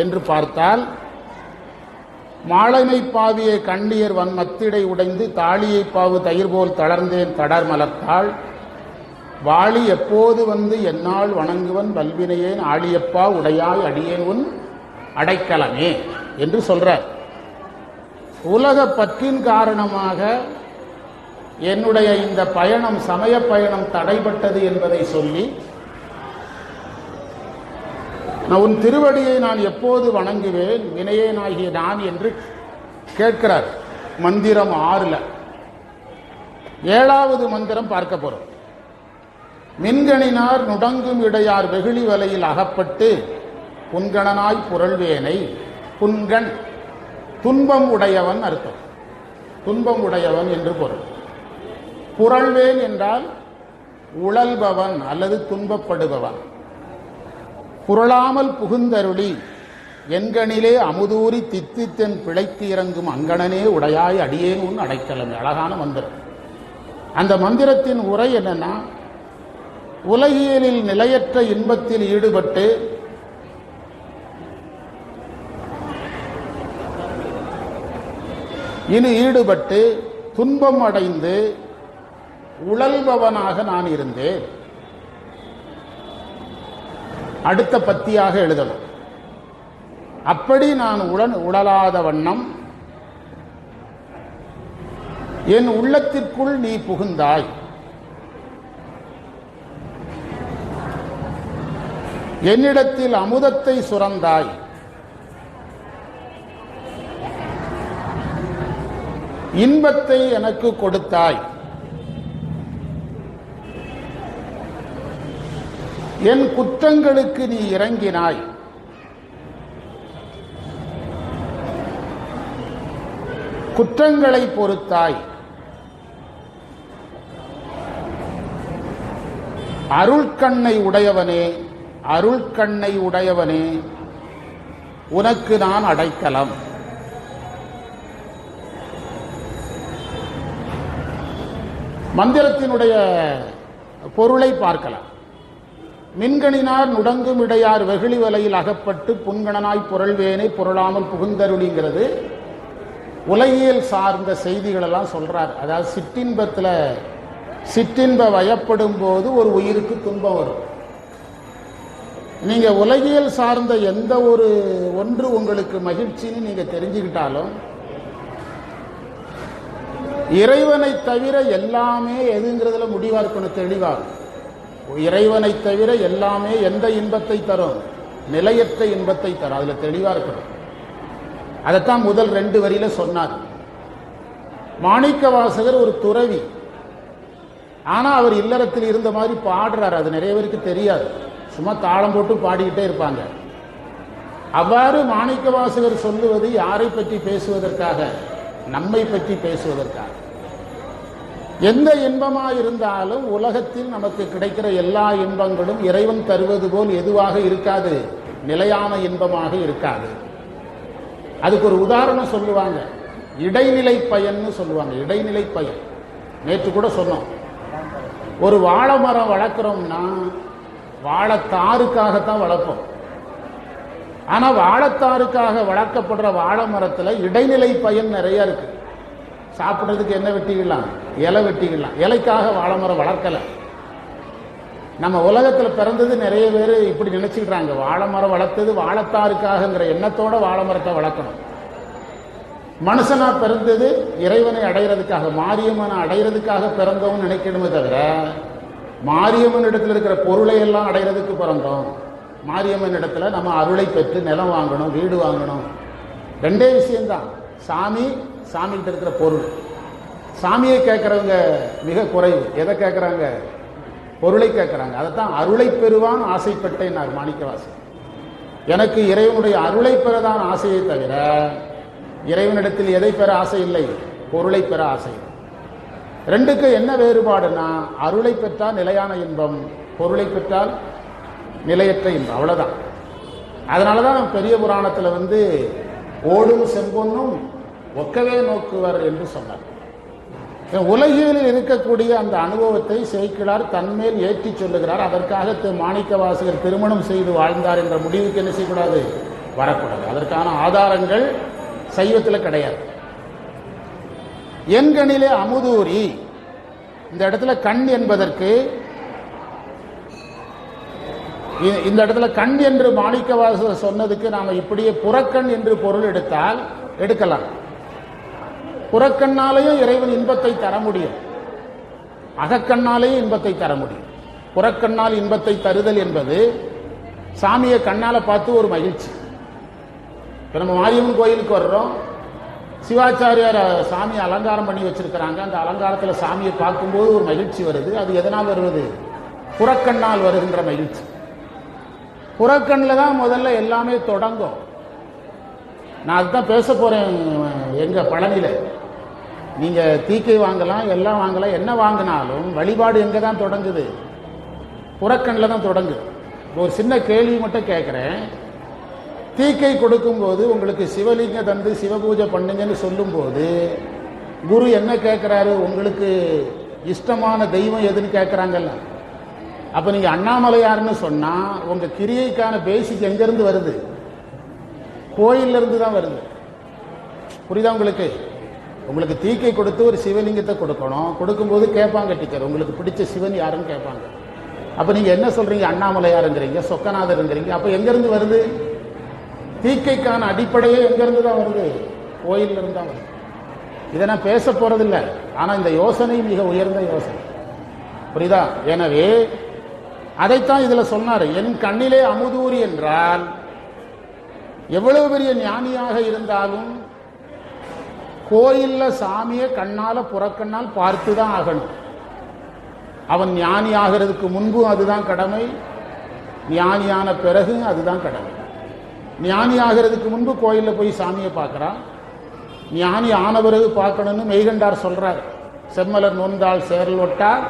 என்று பார்த்தால் மாலைமை பாவியை கண்ணியர் வன் மத்திடை உடைந்து தாலியை பாவு தயிர் போல் தளர்ந்தேன் தடர் மலர்த்தாள். வாளி எப்போது வந்து என்னால் வணங்குவன் வல்வினையேன் ஆளியப்பா உடையாய் அடியேன் உன் அடைக்கலமே என்று சொல்றார். உலக பற்றின் காரணமாக என்னுடைய இந்த பயணம் சமய பயணம் தடைபட்டது என்பதை சொல்லி நான் உன் திருவடியை நான் எப்போது வணங்குவேன்? வினையேனாகிய நான் என்று கேட்கிறார். மந்திரம் ஆறுல. ஏழாவது மந்திரம் பார்க்க போறோம். மின்கணினார் நுடங்கும் இடையார் வெகுளி வலையில் அகப்பட்டு புன்கணனாய் புரள்வேனை புன்கண். துன்பம் உடையவன் அர்த்தம். துன்பம் உடையவன் என்று பொருள். புரள்வேன் என்றால் உழல்பவன் அல்லது துன்பப்படுபவன். புரளாமல் புகுந்தருளி எண்கணிலே அமுதூரி தித்தித்தென் பிழைத்து இறங்கும் அங்கணனே உடையாய் அடியேன் உன் அடைக்கலம். அழகான மந்திரம். அந்த மந்திரத்தின் உரை என்னன்னா உலகியலில் நிலையற்ற இன்பத்தில் ஈடுபட்டு இனி ஈடுபட்டு துன்பம் அடைந்து உழல்பவனாக நான் இருந்தேன். அடுத்த பத்தியாக எழுதணும். அப்படி நான் உடன் உடலாத வண்ணம் என் உள்ளத்திற்குள் நீ புகுந்தாய். என்னிடத்தில் அமுதத்தை சுரந்தாய். இன்பத்தை எனக்கு கொடுத்தாய். என் குற்றங்களுக்கு நீ இறங்கினாய். குற்றங்களை பொறுத்தாய். அருள்கண்ணை உடையவனே அருள்கண்ணை உடையவனே உனக்கு நான் அடைக்கலம். மந்திரத்தினுடைய பொருளை பார்க்கலாம். மின்கணினார் நுடங்கும் இடையார் வெகுளி வலையில் அகப்பட்டு புன்கணனாய் புரள்வேனை புரளாமல் புகுந்தருளிங்கிறது. உலகியல் சார்ந்த செய்திகள் எல்லாம் சொல்றார். அதாவது சிற்றின்பத்தில் சிற்றின்ப வயப்படும் போது ஒரு உயிருக்கு துன்பம் வரும். நீங்க உலகியல் சார்ந்த எந்த ஒரு ஒன்று உங்களுக்கு மகிழ்ச்சின்னு நீங்க தெரிஞ்சுக்கிட்டாலும் இறைவனை தவிர எல்லாமே எதுங்கிறதுல முடிவாக இருக்கணும் தெளிவாகும் இறைவனை தவிர எல்லாமே எந்த இன்பத்தை தரும்? நிலையற்ற இன்பத்தை தரும். அதுல தெளிவா இருக்கிறோம் அதைத்தான் முதல் ரெண்டு வரியில சொன்னார். மாணிக்க வாசகர் ஒரு துறவி. ஆனா அவர் இல்லறத்தில் இருந்த மாதிரி பாடுறாரு. அது நிறைய பேருக்கு தெரியாது. சும்மா தாளம் போட்டு பாடிக்கிட்டே இருப்பாங்க. அவ்வாறு மாணிக்க வாசகர் சொல்லுவது யாரை பற்றி பேசுவதற்காக? நம்மை பற்றி பேசுவதற்காக. எந்த இன்பமாக இருந்தாலும் உலகத்தில் நமக்கு கிடைக்கிற எல்லா இன்பங்களும் இறைவன் தருவது போல் எதுவாக இருக்காது. நிலையான இன்பமாக இருக்காது. அதுக்கு ஒரு உதாரணம் சொல்லுவாங்க. இடைநிலை பயன்னு சொல்லுவாங்க. இடைநிலை பயன். நேற்று கூட சொன்னோம். ஒரு வாழை மரம் வளர்க்குறோம்னா வாழைத்தாருக்காகத்தான் வளர்ப்போம். ஆனால் வாழைத்தாருக்காக வளர்க்கப்படுற வாழை மரத்தில் இடைநிலை பயன் நிறைய இருக்குது சாப்பிட்றதுக்கு என்ன வெட்டிக்கலாம்? இலை வெட்டிக்கலாம். இலைக்காக வாழை மரம் வளர்க்கல. நம்ம உலகத்துல பிறந்தது நிறைய பேர் இப்படி நினைச்சுக்கிறாங்க. வாழை மரம் வளர்த்தது வாழைத்தாருக்காகங்கிற எண்ணத்தோட வாழை மரத்தை வளர்க்கணும். மனுஷனா பிறந்தது இறைவனை அடைகிறதுக்காக மாரியம்மனை அடைகிறதுக்காக பிறந்தோம்னு நினைக்கணுமே தவிர மாரியம்மன் இடத்துல இருக்கிற பொருளை எல்லாம் அடைகிறதுக்கு பிறந்தோம். மாரியம்மன் இடத்துல நம்ம அருளை பெற்று நிலம் வாங்கணும் வீடு வாங்கணும். ரெண்டே விஷயம்தான். சாமி சாமிகிட்ட இருக்கிற பொருள். சாமியை கேட்கறவங்க மிக குறைவு. எதை கேட்கறாங்க? பொருளை கேட்கறாங்க. அதைத்தான் அருளை பெறுவான் ஆசைப்பட்டேன் மாணிக்கவாசன். எனக்கு இறைவனுடைய அருளை பெறதான் ஆசையை தவிர இறைவனிடத்தில் எதை பெற ஆசை இல்லை? பொருளை பெற ஆசை ரெண்டுக்கு என்ன வேறுபாடுனா அருளை பெற்றால் நிலையான இன்பம் பொருளை பெற்றால் நிலையற்ற இன்பம். அவ்வளவுதான். அதனால தான் பெரிய புராணத்தில் வந்து ஓடும் செம்பொன்னும் ஒக்கவே நோக்குவர் என்று சொன்னார். உலகில் இருக்கக்கூடிய அந்த அனுபவத்தை சேக்கிழார் தன்மேல் ஏற்றி சொல்லுகிறார். அதற்காக திரு மாணிக்க வாசகர் திருமணம் செய்து வாழ்ந்தார் என்ற முடிவுக்கு என்ன செய்யக்கூடாது? வரக்கூடாது. அதற்கான ஆதாரங்கள் சைவத்தில் கிடையாது. எண்கணிலே அமுதூரி இந்த இடத்துல கண் என்பதற்கு இந்த இடத்துல கண் என்று மாணிக்கவாசகர் சொன்னதுக்கு நாம இப்படியே புறக்கண் என்று பொருள் எடுத்தால் எடுக்கலாம். புறக்கண்ணாலேயும் இறைவன் இன்பத்தை தர முடியும். அகக்கண்ணாலேயும் இன்பத்தை தர முடியும். புறக்கண்ணால் இன்பத்தை தருதல் என்பது சாமியை கண்ணால பார்த்து ஒரு மகிழ்ச்சி. இப்ப நம்ம மாரியம்மன் கோயிலுக்கு வர்றோம். சிவாச்சாரியார் சாமி அலங்காரம் பண்ணி வச்சிருக்கிறாங்க. அந்த அலங்காரத்தில் சாமியை பார்க்கும்போது ஒரு மகிழ்ச்சி வருது. அது எதனால் வருவது? புறக்கண்ணால் வருகின்ற மகிழ்ச்சி. புறக்கண்ணில் தான் முதல்ல எல்லாமே தொடங்கும். நான் அதுதான் பேச போறேன் எங்க பழனியில. நீங்க தீக்கை வாங்கலாம் எல்லாம் வாங்கலாம் என்ன வாங்கினாலும் வழிபாடு எங்க தான் தொடங்குது? புறக்கண்ணில் தான் தொடங்குது. ஒரு சின்ன கேள்வி மட்டும் கேட்குறேன் தீக்கை கொடுக்கும்போது உங்களுக்கு சிவலிங்க தந்து சிவபூஜை பண்ணுங்கன்னு சொல்லும்போது குரு என்ன கேட்குறாரு உங்களுக்கு இஷ்டமான தெய்வம் எதுன்னு கேட்குறாங்கல்ல அப்போ நீங்கள் அண்ணாமலையார்னு சொன்னால் உங்கள் கிரியைக்கான பேசிக் எங்கேருந்து வருது? கோயில்ல இருந்து தான் வருது. புரியுதா உங்களுக்கு? உங்களுக்கு தீக்கை கொடுத்து ஒரு சிவலிங்கத்தை கொடுக்கணும். கொடுக்கும்போது கேட்பாங்க டீச்சர். உங்களுக்கு பிடிச்ச சிவன் யாருன்னு கேட்பாங்க. அப்போ நீங்கள் என்ன சொல்கிறீங்க அண்ணாமலையாருங்கிறீங்க சொக்கநாதருங்கிறீங்க. அப்போ எங்கேருந்து வருது? தீக்கைக்கான அடிப்படையே எங்கேருந்து தான் வருது? கோயிலிருந்து இருந்து தான் வருது. இதை நான் பேச போகிறதில்ல ஆனால் இந்த யோசனை மிக உயர்ந்த யோசனை. புரியுதா? எனவே அதைத்தான் இதில் சொன்னார். என் கண்ணிலே அமுதூரி என்றால் எவ்வளவு பெரிய ஞானியாக இருந்தாலும் கோயில்ல சாமியை கண்ணால புறக்கண்ணால் பார்த்து தான் ஆகணும். அவன் ஞானி ஆகிறதுக்கு முன்பும் அதுதான் கடமை. ஞானியான பிறகு அதுதான் கடமை. ஞானி ஆகிறதுக்கு முன்பு கோயிலில் போய் சாமியை பார்க்குறான் ஞானி ஆன பிறகு பார்க்கணும்னு மெய்கண்டார் சொல்றார். செம்மலர் நோந்தாள் சேரல் ஒட்டார்.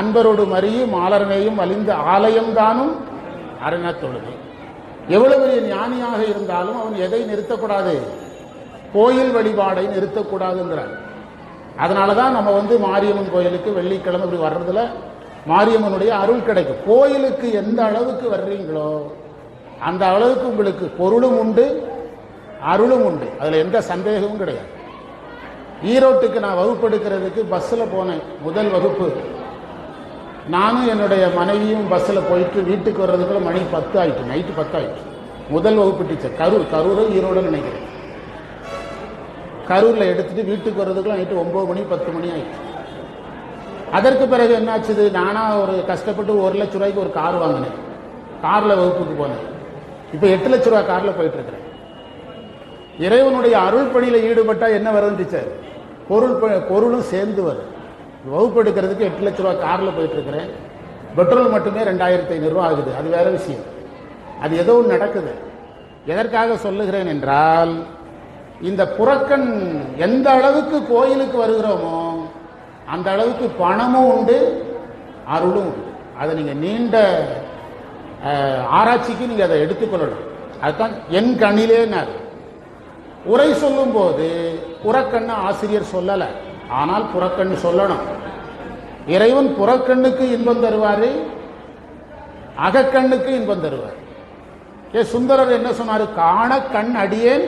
அன்பரோடு மறியும் மாலரனையும் அழிந்த ஆலயம்தானும் அரணத்தொழுது எவ்வளவு பெரிய ஞானியாக இருந்தாலும் அவன் எதை நிறுத்தக்கூடாது. கோயில் வழிபாடை நிறுத்தக்கூடாதுங்கிறார். அதனால தான் நம்ம வந்து மாரியம்மன் கோயிலுக்கு வெள்ளிக்கிழமை இப்படி வர்றதுல மாரியம்மனுடைய அருள் கிடைக்கும். கோயிலுக்கு எந்த அளவுக்கு வர்றீங்களோ அந்த அளவுக்கு உங்களுக்கு பொருளும் உண்டு அருளும் உண்டு. அதுல எந்த சந்தேகமும் கிடையாது. ஈரோட்டுக்கு நான் வகுப்பு எடுக்கிறதுக்கு பஸ்ஸில் போனேன் முதல் வகுப்பு. நானும் என்னுடைய மனைவியும் பஸ்ஸில் போயிட்டு வீட்டுக்கு வர்றதுக்குள்ள மணி பத்து ஆயிட்டு நைட்டு பத்து ஆயிட்டு. முதல் வகுப்பு டீச்சர் கரூர் கரூரும் ஈரோடு நினைக்கிறேன். கரூரில் எடுத்துட்டு வீட்டுக்கு வர்றதுக்குலாம் நைட்டு ஒன்பது மணி பத்து மணி ஆயிடுச்சு. அதற்கு பிறகு என்னாச்சுது? நானா ஒரு கஷ்டப்பட்டு ஒரு லட்ச ரூபாய்க்கு ஒரு கார் வாங்கினேன். காரில் வகுப்புக்கு போனேன். இப்போ எட்டு லட்ச ரூபாய் காரில் போயிட்டு இருக்கிறேன் இறைவனுடைய அருள் பணியில் ஈடுபட்டா என்ன வருதுன்னு டீச்சர் பொருள் பொருளும் சேர்ந்து வரும் வகுப்பு எடுக்கிறதுக்கு எட்டு லட்ச ரூபா காரில் போயிட்டு இருக்கிறேன் பெட்ரோல் மட்டுமே ரெண்டாயிரத்தி ஐநூறுரூவா ஆகுது. அது வேற விஷயம். அது ஏதோ ஒன்று நடக்குது. எதற்காக சொல்லுகிறேன் என்றால் இந்த புறக்கண் எந்த அளவுக்கு கோயிலுக்கு வருகிறோமோ அந்த அளவுக்கு பணமும் உண்டு அருளும் உண்டு. அதை நீங்கள் நீண்ட ஆராய்ச்சிக்கு நீங்கள் அதை எடுத்துக்கொள்ளணும் அதுதான் என் கண்ணிலேனார் உரை சொல்லும் போது புறக்கண்ணு ஆசிரியர் சொல்லலை. ஆனால் புறக்கண்ணு சொல்லணும். இறைவன் புறக்கண்ணுக்கு இன்பம் தருவார் அகக்கண்ணுக்கு இன்பம் தருவார். ஏ சுந்தரர் என்ன சொன்னார்? காண கண் அடியேன்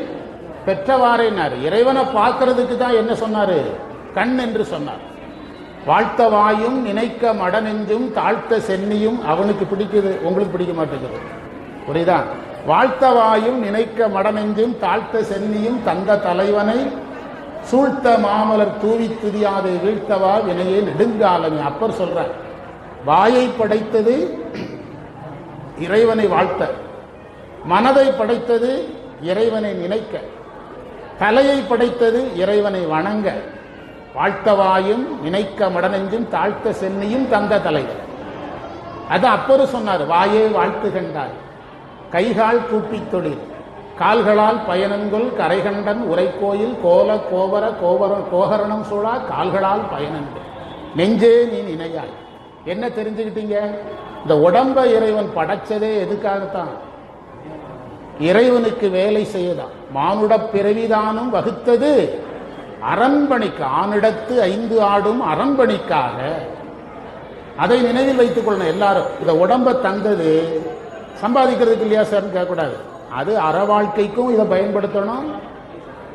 பெற்றவாறேனார் இறைவனை பார்க்கறதுக்கு தான் என்ன சொன்னாரு? கண் என்று சொன்னார். வாழ்த்த வாயும் நினைக்க மடநெஞ்சும் தாழ்த்த சென்னியும் அவனுக்கு பிடிக்குது உங்களுக்கு பிடிக்க மாட்டேங்குது. புரியுதா? வாழ்த்த வாயும் நினைக்க மடநெஞ்சும் தாழ்த்த சென்னியும் தந்த தலைவனை சூழ்த்த மாமலர் தூவி துதியாதை வீழ்த்தவா வினையே நெடுங்காலமே. அப்பர் சொல்ற வாயை படைத்தது இறைவனை வாழ்த்த மனதை படைத்தது இறைவனை நினைக்க. தலையை படைத்தது இறைவனை வணங்க. வாழ்த்தவாயும் நினைக்க மடனெஞ்சும் தாழ்த்த சென்னியும் தந்த தலைவர். அது அப்பரு சொன்னார் வாயே வாழ்த்து கண்டார். கைகால் கூப்பித் தொழில். கால்களால் பயணங்கொள் கரைகண்டன் உரைக்கோயில் கோல கோவர கோவர கோகரணம் சூழா கால்களால் பயணங்கள் நெஞ்சே நீ நினையாய். என்ன தெரிஞ்சுக்கிட்டீங்க? இந்த உடம்ப இறைவன் படைச்சதே எதுக்காகத்தான்? இறைவனுக்கு வேலை செய்யதான் மானுட பிறவிதானும் வகுத்தது. அரண்மனைக்கு ஆணிடத்து ஐந்து ஆடும் அரண்மனைக்காக அதை நினைவில் வைத்துக் கொள்ளணும் எல்லாரும். இந்த உடம்ப தந்தது. சம்பாதிக்கிறதுக்கு இல்லையா சார் கேட்கக்கூடாது. அது அற வாழ்க்கைக்கும் இதை பயன்படுத்தணும்.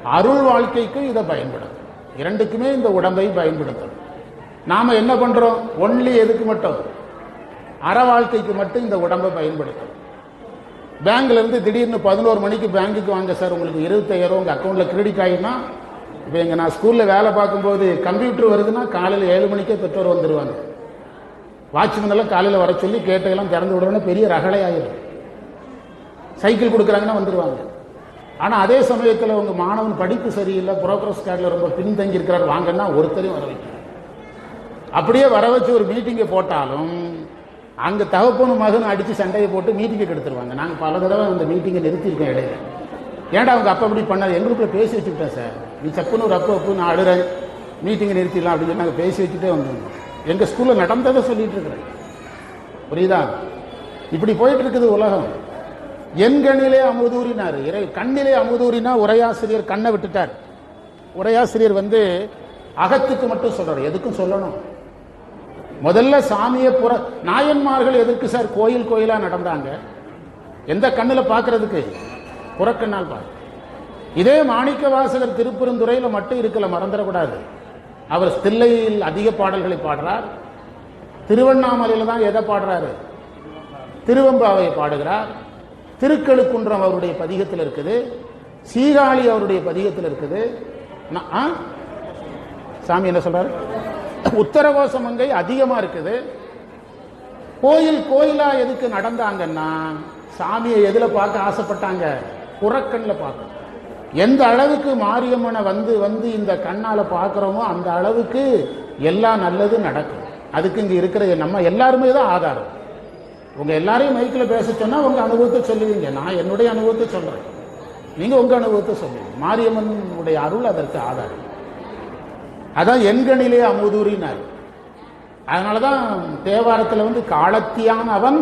அருள் வாழ்க்கைக்கும் இதை பயன்படுத்தணும். இரண்டுக்குமே இந்த உடம்பை பயன்படுத்தணும். நாம என்ன பண்றோம்? ஒன்லி எதுக்கு மட்டும்? அற வாழ்க்கைக்கு மட்டும் இந்த உடம்பை பயன்படுத்தணும். பேங்க்ல இருந்து திடீர்னு பதினோரு மணிக்கு பேங்க்குக்கு வாங்க சார் உங்களுக்கு இருபத்தாயிரம் உங்க அக்கௌண்ட்ல கிரெடிட் ஆகினா இப்போ எங்க நான் ஸ்கூல்ல வேலை பார்க்கும்போது கம்ப்யூட்டர் வருதுன்னா காலையில் ஏழு மணிக்கே பெற்றோர் வந்துருவாங்க. வாட்ச்மேன் எல்லாம் காலையில் வர சொல்லி கேட்டையெல்லாம் திறந்து விடணும்னா பெரிய ரகளை ஆயிடும் சைக்கிள் கொடுக்குறாங்கன்னா வந்துருவாங்க. ஆனால் அதே சமயத்தில் உங்கள் மாணவன் படிப்பு சரியில்லை ப்ரோக்ரஸ் கார்டில் ரொம்ப பின்தங்கி இருக்கிறார் வாங்கன்னா ஒருத்தரையும் வர வைக்கணும் அப்படியே வர வச்சு ஒரு மீட்டிங்கை போட்டாலும் அங்க தகப்பனு மகனும் அடிச்சு சண்டையை போட்டு மீட்டிங்கை கெடுத்துருவாங்க நாங்க பல தடவை அந்த மீட்டிங்கை நிறுத்தியிருக்கோம் இடையில. ஏன்டா அவங்க அப்பா இப்படி பண்ணாரு எங்களுக்குள்ள பேசி வச்சுக்கிட்டேன் சார். நீ சப்புன்னு ஒரு அப்போ அப்பு நான் அழுறேன். மீட்டிங்கை நிறுத்திடலாம் அப்படின்னு சொல்லி நாங்கள் பேசி வச்சுட்டே வந்தோம். எங்க ஸ்கூல்ல நடந்ததை சொல்லிட்டு இருக்கிறேன். புரியுதா? இப்படி போயிட்டு இருக்குது உலகம். என் கண்ணிலே அமுதூரினார் இறை கண்ணிலே அமுதூரினா உரையாசிரியர் கண்ணை விட்டுட்டார். உரையாசிரியர் வந்து அகத்துக்கு மட்டும் சொல்றாரு எதுக்கும் சொல்லணும்? முதல்ல சாமியை புற நாயன்மார்கள் எதற்கு சார் கோயில் கோயிலா நடந்தாங்க? எந்த கண்ணில் பார்க்கறதுக்கு புறக்கண்ணால் பாரு. இதே மாணிக்க வாசகர் திருப்பெருந்துறையில மட்டும் இருக்கல மறந்துடக்கூடாது. அவர் தில்லையில் அதிக பாடல்களை பாடுறார். திருவண்ணாமலையில் தான் எதை பாடுறாரு? திருவம்பாவை பாடுகிறார். திருக்கழுக்குன்றம் அவருடைய பதிகத்தில் இருக்குது. சீகாழி அவருடைய பதிகத்தில் இருக்குது. ஆ? சாமி என்ன சொல்றாரு? உத்தரவாச மங்கை அதிகமா இருக்குது. கோயில் கோயிலா எதுக்கு நடந்தாங்கன்னா சாமியை எதுல பார்க்க ஆசைப்பட்டாங்க? புறக்கண்ல பார்க்க எந்த அளவுக்கு மாரியம்மனை வந்து வந்து இந்த கண்ணால பார்க்குறோமோ அந்த அளவுக்கு எல்லாம் நல்லது நடக்கும். அதுக்கு இங்க இருக்கிற நம்ம எல்லாருமே தான் ஆதாரம். உங்க எல்லாரையும் மைக்கில் பேச சொன்னா உங்க அனுபவத்தை சொல்லுவீங்க. நான் என்னுடைய அனுபவத்தை சொல்றேன். நீங்க உங்க அனுபவத்தை சொல்லுவீங்க மாரியம்மனுடைய அருள் அதற்கு ஆதாரம். அதான் எண்கணிலே அமுதூரினார். அதனாலதான் தேவாரத்தில் வந்து காலத்தியான் அவன்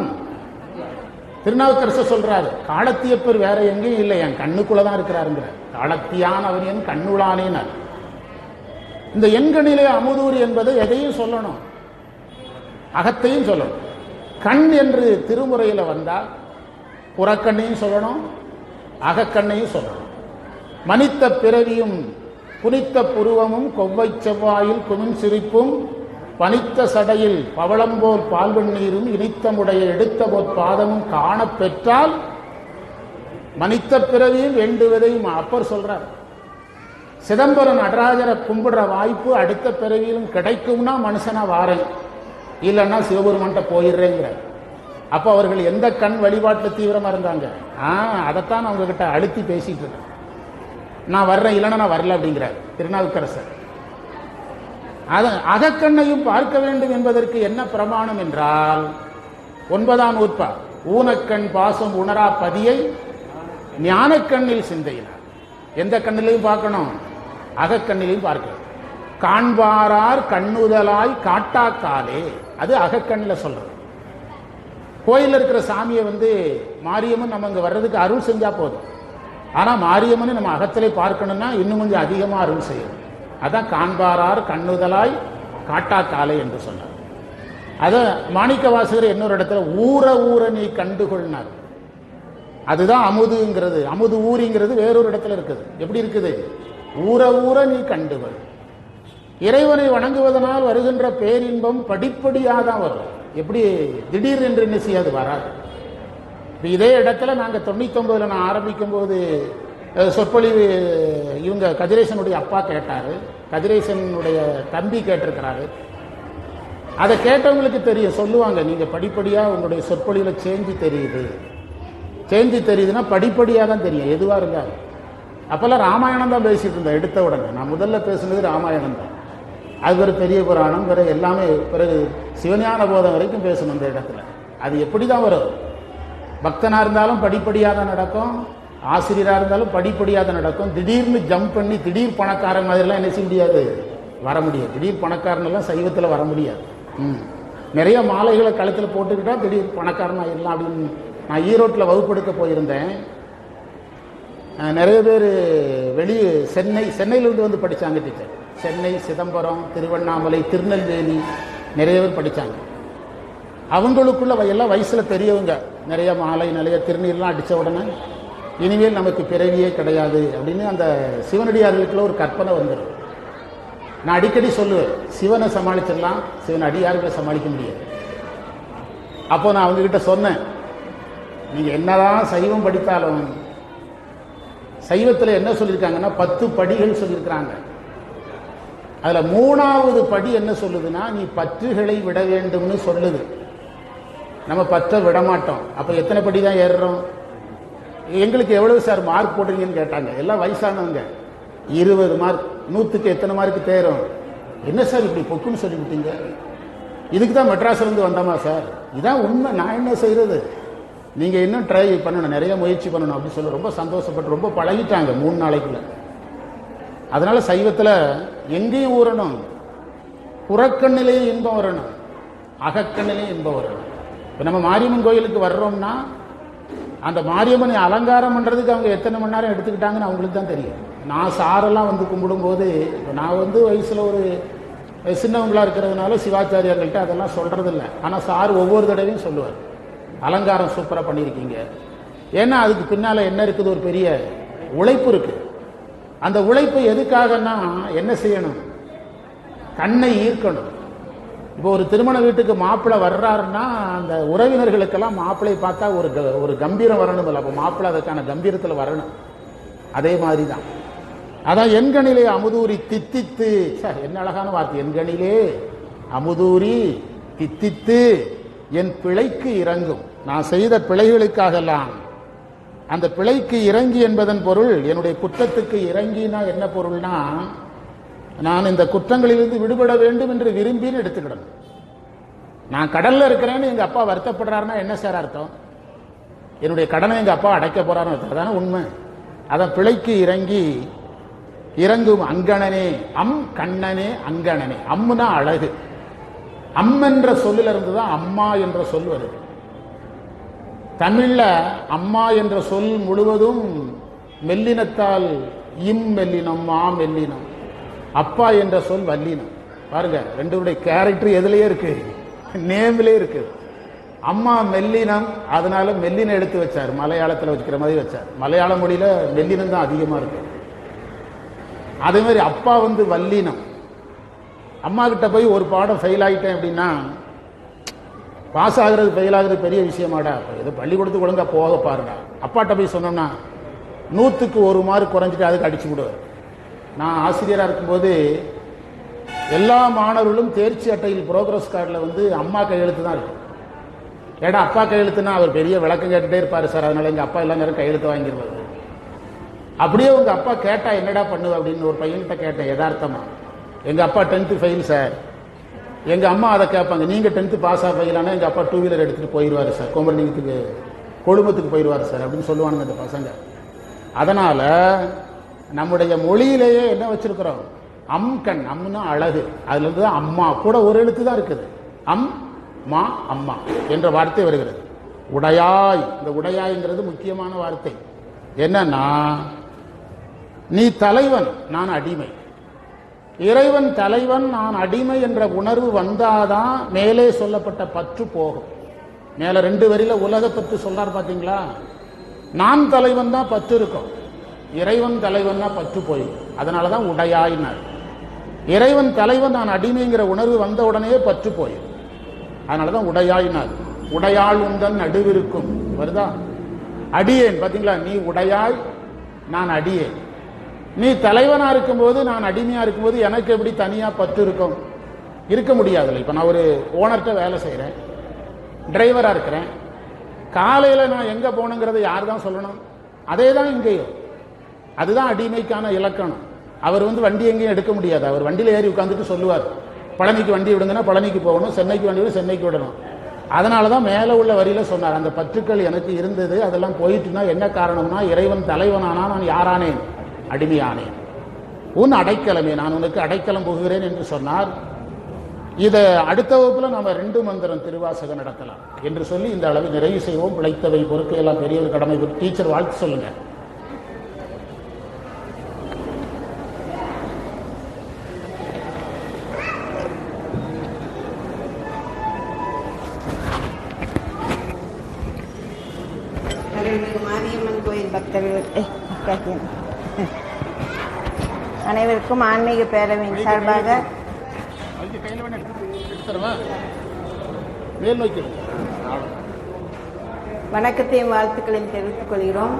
திருநாவுக்கரசர் சொல்றாரு காலத்தியப்பர் வேற எங்கேயும் இல்லை என் கண்ணுக்குள்ள தான் இருக்கிறாருங்கிற காலத்தியான் அவன் என் கண்ணுளானேனார். இந்த எண்கணிலே அமுதூரி என்பது எதையும் சொல்லணும். அகத்தையும் சொல்லணும். கண் என்று திருமுறையில் வந்தால் புறக்கண்ணையும் சொல்லணும் அகக்கண்ணையும் சொல்லணும். மனித பிறவியும் புனித்த புருவமும் கொவ்வை செவ்வாயில் குமின் சிரிப்பும் பனித்த சடையில் பவளம்போல் பால்வெண்ணீரும் இனித்தமுடைய எடுத்த போத் பாதமும் காணப் பெற்றால் மனித்த பிறவியும் வேண்டுவதையும் அப்பர் சொல்றார். சிதம்பரம் நடராஜரை கும்பிடுற வாய்ப்பு அடுத்த பிறவியிலும் கிடைக்கும்னா மனுஷனா வாரேன். இல்லைன்னா சிவபெருமான்கிட்ட போயிடுறேங்கிற அப்ப அவர்கள் எந்த கண் வழிபாட்டுல தீவிரமா இருந்தாங்க? ஆ அதைத்தான் அவங்க உங்ககிட்ட அழுத்தி பேசிட்டு இருக்கேன் நான் வர்றேன் இல்லைன்னா நான் வரல அப்படிங்கிறார் திருநாவுக்கரசர். அத அகக்கண்ணையும் பார்க்க வேண்டும் என்பதற்கு என்ன பிரமாணம் என்றால் ஒன்பதாம் நூற்பா ஊனக்கண் பாசம் உணரா பதியை ஞானக்கண்ணில் சிந்தையினார். எந்த கண்ணிலையும் பார்க்கணும்? அகக்கண்ணிலையும் பார்க்கணும். காண்பாரார் கண்ணுதலாய் காட்டாக்காலே அது அகக்கண்ணில் சொல்றது. கோயில் இருக்கிற சாமியை வந்து மாரியம்மன் நம்ம இங்கே வர்றதுக்கு அருள் செஞ்சா போதும். ஆனா மாரியம்மனை நம்ம அகத்திலே பார்க்கணும்னா இன்னும் கொஞ்சம் அதிகமா அருள் செய்யணும். அதான் காண்பாரார் கண்ணுதலாய் காட்டாக்காலே என்று சொன்னார். அத மாணிக்க வாசகர் இன்னொரு இடத்துல ஊற ஊற நீ கண்டுகொள்னார். அதுதான் அமுதுங்கிறது. அமுது ஊரிங்கிறது வேறொரு இடத்துல இருக்குது. எப்படி இருக்குது? ஊற ஊற நீ கண்டுகொள். இறைவனை வணங்குவதனால் வருகின்ற பேரின்பம் படிப்படியாக தான் வரும். எப்படி திடீர் என்று என்ன செய்யாது வராது. இதே இடத்துல நாங்கள் தொண்ணூத்தொன்பதுல நான் ஆரம்பிக்கும் போது சொற்பொழிவு இவங்க கதிரேசனுடைய அப்பா கேட்டாரு. கதிரேசனுடைய தம்பி கேட்டிருக்கிறாரு. அதை கேட்டவங்களுக்கு தெரியும். சொல்லுவாங்க நீங்க படிப்படியா உங்களுடைய சொற்பொழிவில் சேஞ்சு தெரியுது. சேஞ்சு தெரியுதுன்னா படிப்படியாக தான் தெரியும். எதுவாக இருந்தாலும். அப்போல்லாம் ராமாயணம் தான் பேசிட்டு இருந்தேன் எடுத்த உடனே. நான் முதல்ல பேசுனது ராமாயணம் தான். அது பிறகு பெரிய புராணம் பிறகு எல்லாமே பிறகு சிவஞான போதம் வரைக்கும் பேசணும் இந்த இடத்துல. அது எப்படி தான் வரும்? பக்தனாக இருந்தாலும் படிப்படியாக தான் நடக்கும். ஆசிரியராக இருந்தாலும் படிப்படியாக தான் நடக்கும். திடீர்னு ஜம்ப் பண்ணி திடீர் பணக்காரன் மாதிரிலாம் என்ன செய்ய முடியாது? வர முடியாது. திடீர் பணக்காரனெல்லாம் சைவத்தில் வர முடியாது. ம். நிறைய மாலைகளை கழுத்தில் போட்டுக்கிட்டால் திடீர் பணக்காரன் ஆயிடலாம் அப்படின்னு நான் ஈரோட்டில் வகுப்பெடுக்க போயிருந்தேன். நிறைய பேர் வெளி சென்னை சென்னையிலிருந்து வந்து படித்தாங்க டீச்சர் சென்னை சிதம்பரம் திருவண்ணாமலை திருநெல்வேலி நிறைய பேர் படித்தாங்க அவங்களுக்குள்ள எல்லாம் வயசுல பெரியவங்க. நிறைய மாலை நிறைய திருநீர்லாம் அடிச்ச உடனே இனிமேல் நமக்கு பிறவியே கிடையாது அப்படின்னு அந்த சிவனடியார்களுக்குள்ள ஒரு கற்பனை வந்துடும் நான் அடிக்கடி சொல்லுவேன் சிவனை சமாளிச்சிடலாம் சிவன் அடியார்களை சமாளிக்க முடியாது. அப்போ நான் அவங்ககிட்ட சொன்னேன் நீங்கள் என்னதான் சைவம் படித்தாலும் சைவத்தில் என்ன சொல்லியிருக்காங்கன்னா பத்து படிகள் சொல்லியிருக்கிறாங்க. அதில் மூணாவது படி என்ன சொல்லுதுன்னா நீ பற்றுகளை விட வேண்டும்னு சொல்லுது. நம்ம பத்தை விடமாட்டோம். அப்போ அப்ப எத்தனை படி தான் ஏறுறோம்? எங்களுக்கு எவ்வளவு சார் மார்க் போடுறீங்கன்னு கேட்டாங்க. எல்லாம் வயசானவங்க. இருபது மார்க் நூத்துக்கு எத்தனை மார்க் தேரும்? என்ன சார் இப்படி பொக்குன்னு சொல்லிவிட்டீங்க? இதுக்கு தான் மெட்ராஸ்ல இருந்து வந்தோமா சார்? இதான் உண்மை. நான் என்ன செய்யறது நீங்க இன்னும் ட்ரை பண்ணணும். நிறைய முயற்சி பண்ணணும் அப்படின்னு சொல்லி ரொம்ப சந்தோஷப்பட்டு ரொம்ப பழகிட்டாங்க மூணு நாளைக்குள்ள. அதனால சைவத்துல எங்கேயும் ஊறணும். புறக்கண்ணிலேயும் இன்பம் வரணும். அகக்கண்ணிலையும் இன்பம் வரணும். இப்போ நம்ம மாரியம்மன் கோயிலுக்கு வர்றோம்னா அந்த மாரியம்மனை அலங்காரம் பண்றதுக்கு அவங்க எத்தனை மணி நேரம் எடுத்துக்கிட்டாங்கன்னு அவங்களுக்கு தான் தெரியும். நான் சாரெல்லாம் வந்து கும்பிடும்போது இப்போ நான் வந்து வயசுல ஒரு சின்னவங்களா இருக்கிறதுனால சிவாச்சாரியர்கள்ட்ட அதெல்லாம் சொல்கிறதில்ல ஆனால் சார் ஒவ்வொரு தடவையும் சொல்லுவார் அலங்காரம் சூப்பராக பண்ணியிருக்கீங்க. ஏன்னா அதுக்கு பின்னால என்ன இருக்குது? ஒரு பெரிய உழைப்பு இருக்கு. அந்த உழைப்பு எதுக்காகன்னா என்ன செய்யணும்? கண்ணை ஈர்க்கணும். இப்போ ஒரு திருமண வீட்டுக்கு மாப்பிள்ளை வர்றாருன்னா அந்த உறவினர்களுக்கெல்லாம் மாப்பிள்ளை பார்த்தா ஒரு க- ஒரு கம்பீரம் வரணும் இல்லை. அப்போ மாப்பிள்ளை அதுக்கான கம்பீரத்தில் வரணும். அதே மாதிரி தான் அதான் எண்கணிலே அமுதூரி தித்தித்து. சார் என்ன அழகான வார்த்தை. எண்கணிலே அமுதூரி தித்தித்து. என் பிழைக்கு இறங்கும். நான் செய்த பிழைகளுக்காகலாம். அந்த பிழைக்கு இறங்கி என்பதன் பொருள் என்னுடைய குற்றத்துக்கு இறங்கினா என்ன பொருள்னா நான் இந்த குற்றங்களிலிருந்து விடுபட வேண்டும் என்று விரும்பின்னு எடுத்துக்கிடணும். நான் கடல்ல இருக்கிறேன்னு எங்க அப்பா வருத்தப்படுறாருன்னா என்ன சார் அர்த்தம்? என்னுடைய கடனை எங்க அப்பா அடைக்க போறாருன்னு அர்த்தம் அதான உண்மை. அதான் பிழைக்கு இறங்கி இறங்கும் அங்கணனே அம் கண்ணனே அங்கணனே. அம்முனா அழகு. அம் என்ற சொல்லில் இருந்து தான் அம்மா என்ற சொல் வருது. தமிழ்ல அம்மா என்ற சொல் முழுவதும் மெல்லினத்தால் இம் மெல்லினம் மா மெல்லினம். அப்பா என்ற சொல் வல்லினம். பாருங்க ரெண்டுடைய கேரக்டர் எதுலயே இருக்கு? நேம்லயே இருக்கு. அம்மா மெல்லினம் அதனால மெல்லினம் எடுத்து வச்சார். மலையாளத்துல வச்சுக்கிற மாதிரி வச்சார். மலையாள மொழியில மெல்லினம் தான் அதிகமா இருக்கு. அதே மாதிரி அப்பா வந்து வல்லினம். அம்மா கிட்ட போய் ஒரு பாடம் ஃபெயில் ஆகிட்டேன் அப்படின்னா பாஸ் ஆகுறது ஃபெயில் ஆகுறது பெரிய விஷயமாடா. ஏதோ பள்ளிக்கூடத்துக்கு ஒழுங்கா போக பாருடா. அப்பாட்ட போய் சொன்னோம்னா நூற்றுக்கு ஒரு மார்க் குறைஞ்சிட்டு அதுக்கு அடிச்சு விடுவார். நான் ஆசிரியராக இருக்கும்போது எல்லா மாணவர்களும் தேர்ச்சி அட்டையில் ப்ரோக்ரஸ் கார்டில் வந்து அம்மா கையெழுத்து தான் இருக்கும். ஏடா அப்பா கையெழுத்துனா அவர் பெரிய விளக்கம் கேட்டுட்டே இருப்பார் சார். அதனால் எங்கள் அப்பா எல்லா நேரம் கையெழுத்து வாங்கிடுவார். அப்படியே உங்கள் அப்பா கேட்டால் என்னடா பண்ணுவ அப்படின்னு ஒரு பையன்கிட்ட கேட்டேன் யதார்த்தமாக எங்கள் அப்பா டென்த்து ஃபெயில் சார். எங்கள் அம்மா அதை கேட்பாங்க நீங்கள் டென்த்து பாஸ் ஆ ஃபெயிலானா அப்பா டூ வீலர் எடுத்துகிட்டு போயிடுவாரு சார். கோமரலிங்கத்துக்கு குடும்பத்துக்கு போயிடுவாரு சார் அப்படின்னு சொல்லுவானுங்க அந்த பசங்க. அதனால் நம்முடைய மொழியிலேயே என்ன வச்சிருக்கிறோம்? அம் கண் அம்னா அழகு. அதுல இருந்து தான் அம்மா கூட ஒரு எழுத்து தான் இருக்குது. அம் மா அம்மா என்ற வார்த்தை வருகிறது. உடையாய். இந்த உடையாய்ங்கிறது முக்கியமான வார்த்தை. என்னன்னா நீ தலைவன் நான் அடிமை. இறைவன் தலைவன் நான் அடிமை என்ற உணர்வு வந்தாதான் மேலே சொல்லப்பட்ட பற்று போகும். மேலே ரெண்டு வரியில உலக பற்று சொல்றார் பார்த்தீங்களா நான் தலைவன் தான் பற்று இருக்கும். இறைவன் தலைவன்னா பற்று பற்று போயிடும் அதனாலதான் உடையாயினார். இறைவன் தலைவன் நான் அடிமைங்கிற உணர்வு வந்த உடனே பற்று போயிடும் அதனாலதான் உடையாயினார். உடையாள் உந்தன் நடுவிருக்கும். வருதா? அடியேன். பார்த்தீங்களா நீ உடையாய் நான் அடியேன். நீ தலைவனாக இருக்கும்போது நான் அடிமையாக இருக்கும்போது எனக்கு எப்படி தனியாக பத்து இருக்கும்? இருக்க முடியாதுல்ல. இப்போ நான் ஒரு ஓனர்கிட்ட வேலை செய்கிறேன் டிரைவராக இருக்கிறேன். காலையில் நான் எங்கே போகணுங்கிறத யார் தான் சொல்லணும்? அதே தான் இங்கேயும். அதுதான் அடிமைக்கான இலக்கணம். அவர் வந்து வண்டி எங்கேயும் எடுக்க முடியாது. அவர் வண்டியில் ஏறி உட்காந்துட்டு சொல்லுவார். பழனிக்கு வண்டி விடுங்கன்னா பழனிக்கு போகணும் சென்னைக்கு வண்டி விட சென்னைக்கு விடணும். அதனால தான் மேலே உள்ள வரியில் சொன்னார் அந்த பற்றுக்கள் எனக்கு இருந்தது அதெல்லாம் போயிட்டுனா என்ன காரணம்னா இறைவன் தலைவனானா நான் யாரானேன்? அடிமையானேன். உன் அடைக்கலமே நான் உனக்கு அடைக்கலம் போகிறேன் என்று சொன்னார். இதை அடுத்த வகுப்பில் நம்ம ரெண்டு மந்திரம் திருவாசகம் நடத்தலாம் என்று சொல்லி இந்த அளவு நிறைவு செய்வோம். பிழைத்தவை பொறுக்கையெல்லாம் பெரியவர் கடமை டீச்சர் வாழ்த்து சொல்லுங்கள் அனைவருக்கும் ஆன்மீக பேரவையின் சார்பாக. வணக்கத்தையும் வாழ்த்துக்களையும் தெரிவித்துக் கொள்கிறோம்.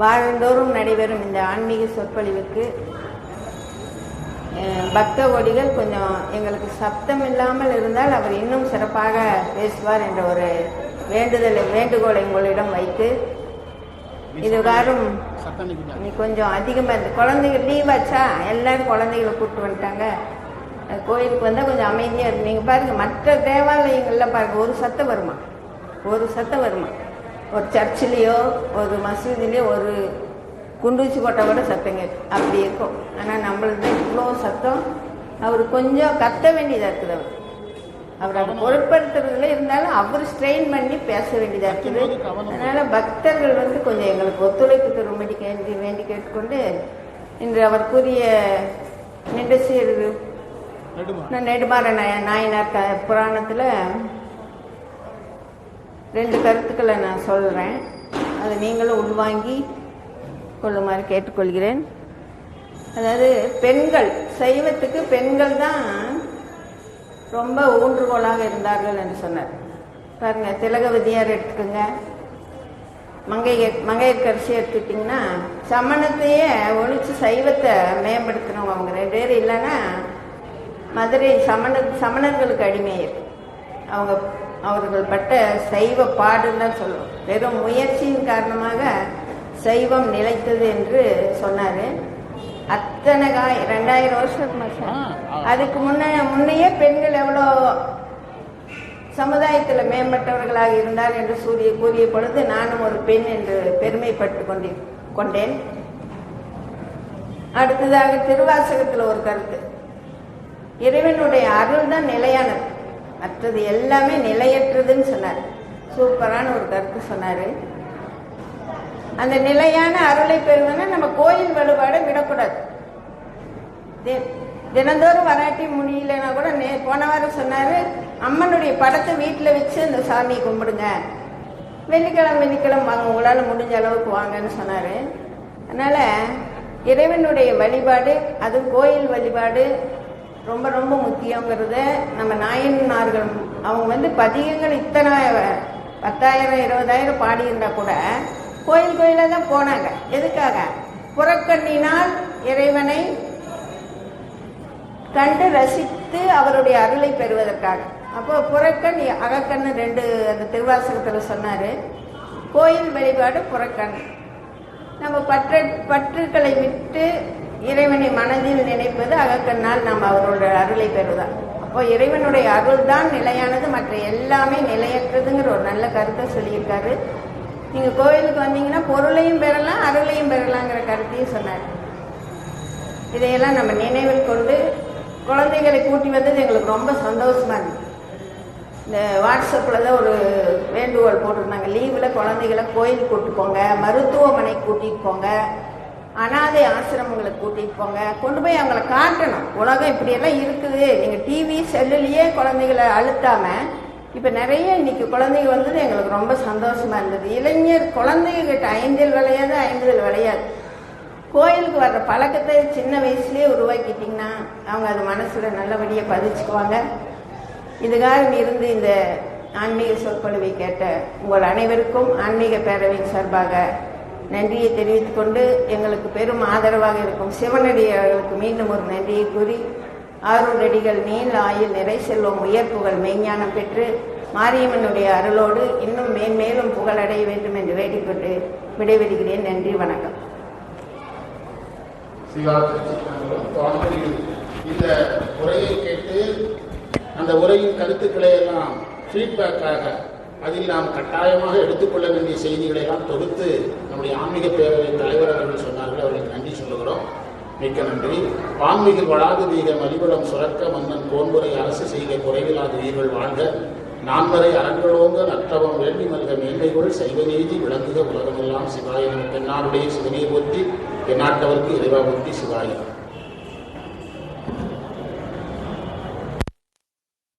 வாரந்தோறும் நடைபெறும் இந்த ஆன்மீக சொற்பொழிவுக்கு பக்த கோடிகள் கொஞ்சம் எங்களுக்கு சப்தம் இல்லாமல் இருந்தால் அவர் இன்னும் சிறப்பாக பேசுவார் என்ற ஒரு வேண்டுதலை வேண்டுகோளை உங்களிடம் வைத்து இது நீ கொஞ்சம் அதிகமாக இருந்து குழந்தைங்க லீவ் ஆச்சா? எல்லாரும் குழந்தைகளை கூப்பிட்டு வந்துட்டாங்க. கோயிலுக்கு வந்தால் கொஞ்சம் அமைதியாக இருக்கு நீங்கள் பாருங்கள் மற்ற தேவாலயங்கள்ல பாருங்கள் ஒரு சத்தம் வருமா? ஒரு சத்தம் வருமா? ஒரு சர்ச்சிலேயோ ஒரு மசூதிலேயோ ஒரு குண்டூசி போட்டா கூட சத்தம் கேட்கும். அப்படி இருக்கும். ஆனால் நம்மளது இவ்வளோ சத்தம். அவர் கொஞ்சம் கத்த வேண்டியதாக இருக்குது அவர். அவர் அதை பொருட்படுத்துறதுல இருந்தாலும் அவர் ஸ்ட்ரெயின் பண்ணி பேச வேண்டியதாக இருக்குது. அதனால பக்தர்கள் வந்து கொஞ்சம் எங்களுக்கு ஒத்துழைப்பு தரும்படி கேண்டி வேண்டி கேட்டுக்கொண்டு இன்று அவர் கூறிய நின்றசீர் நெடுமா? நெடுமாற நாய- நாயனார் புராணத்தில் ரெண்டு கருத்துக்களை நான் சொல்கிறேன் அதை நீங்களும் உள்வாங்கி கொள்ளுமாறு கேட்டுக்கொள்கிறேன். அதாவது பெண்கள் சைவத்துக்கு பெண்கள் தான் ரொம்ப ஊன்றுகோலாக இருந்தார்கள் என்று சொன்னார். பாருங்க திலகவதியார் எடுத்துக்கோங்க. மங்கை மங்கையர்கரிசி எடுத்துக்கிட்டிங்கன்னா சமணத்தையே ஒழிச்சு சைவத்தை மேம்படுத்தினவங்க அவங்க ரெண்டு பேரும் இல்லைன்னா மதுரை சமண சமணர்களுக்கு அடிமையர் அவங்க அவர்கள் பட்ட சைவ பாடுன்னு தான் சொல்லுவோம். வெறும் முயற்சியின் காரணமாக சைவம் நிலைத்தது என்று சொன்னார். அத்தனை காய் ரெண்டாயிரம் ஆ. அதுக்கு முன்ன முன்னையே பெண்கள் எவ்வளோ சமுதாயத்தில் மேம்பட்டவர்களாக இருந்தார் என்று சூரிய கூறிய பொழுது நானும் ஒரு பெண் என்று பெருமைப்பட்டு கொண்டேன். அடுத்ததாக திருவாசகத்தில் ஒரு கருத்து. இறைவனுடைய அருள் தான் நிலையானது. மற்றது எல்லாமே நிலையற்றதுன்னு சொன்னார். சூப்பரான ஒரு கருத்து சொன்னார். அந்த நிலையான அருளை பெறுவதுன்னா நம்ம கோயில் வழிபாடை விடக்கூடாது. தி- தினந்தோறும் வராட்டி முடியலன்னா கூட நே போன வாரம் சொன்னார் அம்மனுடைய படத்தை வீட்டில் வச்சு அந்த சாமியை கும்பிடுங்க. வெள்ளிக்கிழமை வெள்ளிக்கிழமை வாங்க உங்களால் முடிஞ்ச அளவுக்கு வாங்கன்னு சொன்னார். அதனால் இறைவனுடைய வழிபாடு அது கோயில் வழிபாடு ரொம்ப ரொம்ப முக்கியங்கிறத நம்ம நாயன்மார்கள் அவங்க வந்து பதிகங்கள் இத்தனை பத்தாயிரம் இருபதாயிரம் பாடியிருந்தா கூட கோயில் கோயிலாக தான் போனாங்க. எதுக்காக? புறக்கண்ணினால் இறைவனை கண்டு ரசித்து அவருடைய அருளை பெறுவதற்காக. அப்போ புறக்கண் அகக்கண் ரெண்டு அந்த திருவாசகத்தில் சொன்னார். கோயில் வழிபாடு புறக்கண். நம்ம பற்று பற்றுக்களை விட்டு இறைவனை மனதில் நினைப்பது அகக்கண்ணால் நாம் அவரோட அருளை பெறுதான் அப்போ இறைவனுடைய அருள் தான் நிலையானது மற்ற எல்லாமே நிலையற்றதுங்கிற ஒரு நல்ல கருத்தை சொல்லியிருக்காரு. நீங்கள் கோயிலுக்கு வந்தீங்கன்னா பொருளையும் பெறலாம் அருளையும் பெறலாங்கிற கருத்தையும் சொன்னார். இதையெல்லாம் நம்ம நினைவில் கொண்டு குழந்தைகளை கூட்டி வந்தது எங்களுக்கு ரொம்ப சந்தோஷமா இருக்குது இந்த வாட்ஸ்அப்பில் தான் ஒரு வேண்டுகோள் போட்டிருந்தாங்க. லீவில் குழந்தைகளை கோயிலுக்கு கூட்டிட்டு போங்க மருத்துவமனைக்கு கூட்டிகிட்டு போங்க அனாதை ஆசிரமங்களுக்கு கூட்டிகிட்டு போங்க. கொண்டு போய் அவங்கள காட்டணும். உலகம் இப்படியெல்லாம் இருக்குது. நீங்கள் டிவி செல்லுலேயே குழந்தைகளை அழுத்தாமல் இப்போ நிறைய இன்னைக்கு குழந்தைங்க வந்தது எங்களுக்கு ரொம்ப சந்தோஷமாக இருந்தது. இளைஞர் குழந்தைகிட்ட ஐந்தில் விளையாது ஐந்தில் விளையாது. கோயிலுக்கு வர்ற பழக்கத்தை சின்ன வயசுலேயே உருவாக்கிட்டிங்கன்னா அவங்க அது மனசில் நல்லபடியாக பதிச்சுக்குவாங்க. இதுகாரம் இருந்து இந்த ஆன்மீக சொற்பொழிவை கேட்ட உங்கள் அனைவருக்கும் ஆன்மீக பேரவையின் சார்பாக நன்றியை தெரிவித்துக் கொண்டு எங்களுக்கு பெரும் ஆதரவாக இருக்கும் சிவனடியார்களுக்கு மீண்டும் ஒரு நன்றியை கூறி ஆரூர் அடிகள் நீல் ஆயில் நிறை செல்வம் உயர்ப்புகள் மெய்ஞானம் பெற்று மாரியம்மனுடைய அருளோடு இன்னும் மேன்மேலும் புகழடைய வேண்டும் என்று வேண்டிக்கொண்டு விடைபெறுகிறேன். நன்றி வணக்கம். இந்த உரையை அந்த உரையின் கருத்துக்களை எல்லாம் ஃபீட்பேக்காக அதில் நாம் கட்டாயமாக எடுத்துக்கொள்ள வேண்டிய செய்திகளை எல்லாம் தொகுத்து நம்முடைய ஆன்மீக பேரவை தலைவர் அவர்கள் சொன்னார்கள். அவர்களுக்கு நன்றி சொல்லுகிறோம். மிக்க நன்றி. வான்மிகில் வளாது வீக மலிவளம் சுரக்க மன்னன் கோன்முறை அரசு செய்க குறைவிலாது உயிர்கள் வாழ்க. நான்மறை அறங்களோங்க நற்றவம் வேண்டி மல்க மேன்மைகள் சைவ நீதி விளங்குக உலகமெல்லாம் சிவாய பெண்ணாருடைய என்னாருடைய சிவனையை போற்றி எந்நாட்டவர்க்கு இறைவா போற்றி சிவாயம்